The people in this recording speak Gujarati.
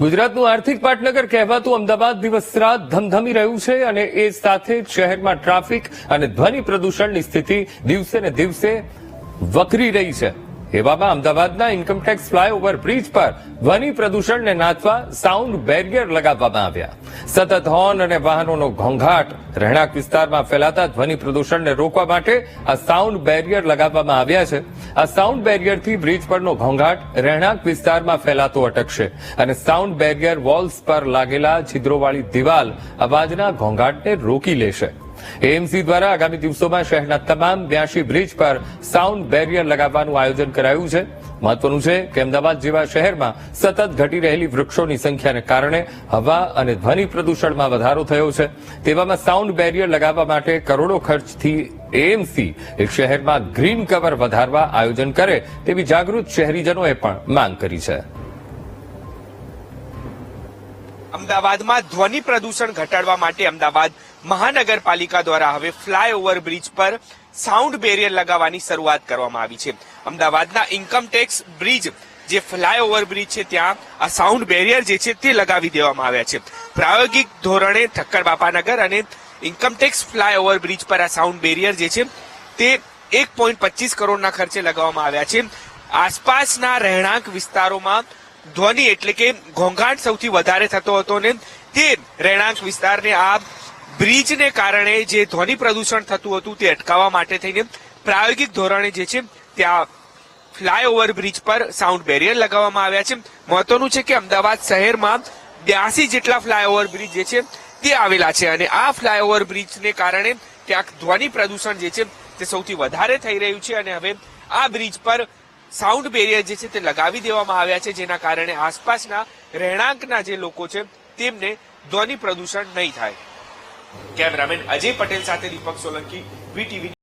ગુજરાતનું આર્થિક પાટનગર કહેવાતું અમદાવાદ દિવસ રાત ધમધમી રહ્યું છે અને એ સાથે શહેરમાં ટ્રાફિક અને ધ્વનિ પ્રદૂષણની સ્થિતિ દિવસે ને દિવસે વકરી રહી છે. એવામાં અમદાવાદના ઇન્કમટેક્સ ફ્લાયઓવર બ્રિજ પર ધ્વનિ પ્રદૂષણને નાથવા સાઉન્ડ બેરિયર લગાવવામાં આવ્યા. સતત હોર્ન અને વાહનોનો ઘોંઘાટ રહેણાંક વિસ્તારમાં ફેલાતા ધ્વનિ પ્રદૂષણને રોકવા માટે આ સાઉન્ડ બેરિયર લગાવવામાં આવ્યા છે. આ સાઉન્ડ બેરિયરથી બ્રિજ પરનો ઘોંઘાટ રહેણાંક વિસ્તારમાં ફેલાતો અટકશે અને સાઉન્ડ બેરિયર વોલ્સ પર લાગેલા છિદ્રોવાળી દિવાલ અવાજના ઘોંઘાટને રોકી લેશે. એએમસી દ્વારા આગામી દિવસોમાં શહેરના તમામ બ્યાસી બ્રિજ પર સાઉન્ડ બેરિયર લગાવવાનું આયોજન કરાયું છે. મહત્વનું છે કે અમદાવાદ જેવા શહેરમાં સતત ઘટી રહેલી વૃક્ષોની સંખ્યાને કારણે હવા અને ધ્વનિ પ્રદૂષણમાં વધારો થયો છે. તેવામાં સાઉન્ડ બેરિયર લગાવવા માટે કરોડો ખર્ચથી એએમસી એક શહેરમાં ગ્રીન કવર વધારવા આયોજન કરે તેવી જાગૃત શહેરીજનોએ પણ માંગ કરી છે. અમદાવાદમાં ધ્વનિ પ્રદૂષણ ઘટાડવા માટે અમદાવાદ મહાનગરપાલિકા દ્વારા હવે ફ્લાયઓવર બ્રિજ પર સાઉન્ડ બેરિયર લગાવવાની શરૂઆત કરવામાં આવી છે. અમદાવાદના ઇન્કમટેક્સ બ્રિજ જે ફ્લાયઓવર બ્રિજ છે, ત્યાં આ સાઉન્ડ બેરિયર જે છે, તે લગાવી દેવામાં આવ્યા છે. પ્રાયોગિક ધોરણે ઠક્કર બાપાનગર અને ઇન્કમટેક્સ ફ્લાયઓવર બ્રિજ પર આ સાઉન્ડ બેરિયર જે છે, તે એક પોઈન્ટ પચીસ કરોડના ખર્ચે લગાવવામાં આવ્યા છે. આસપાસના રહેણાંક વિસ્તારોમાં ધ્વનિ એટલે કે ઘોંઘાટ સૌથી વધારે થતો હતો ને તે રહેણાંક વિસ્તારને આ બ્રિજને કારણે જે ધ્વનિ પ્રદૂષણ થતું હતું તે અટકાવવા માટે થઈને પ્રાયોગિક ધોરણે જે છે ત્યાં ફ્લાયઓવર બ્રિજ પર સાઉન્ડ બેરિયર લગાવવામાં આવ્યા છે. મહત્વનું છે કે અમદાવાદ શહેરમાં બ્યાસી જેટલા ફ્લાયઓવર બ્રિજ જે છે તે આવેલા છે અને આ ફ્લાયઓવર બ્રિજને કારણે ક્યાંક ધ્વનિ પ્રદૂષણ જે છે તે સૌથી વધારે થઈ રહ્યું છે અને હવે આ બ્રિજ પર સાઉન્ડ બેરિયર જે છે તે લગાવી દેવામાં આવ્યા છે, જેના કારણે આસપાસના રહેણાંકના જે લોકો છે, તેમને ધ્વનિ પ્રદૂષણ નહીં થાય. કેમેરામેન અજય પટેલ સાથે દીપક સોલંકી વીટીવી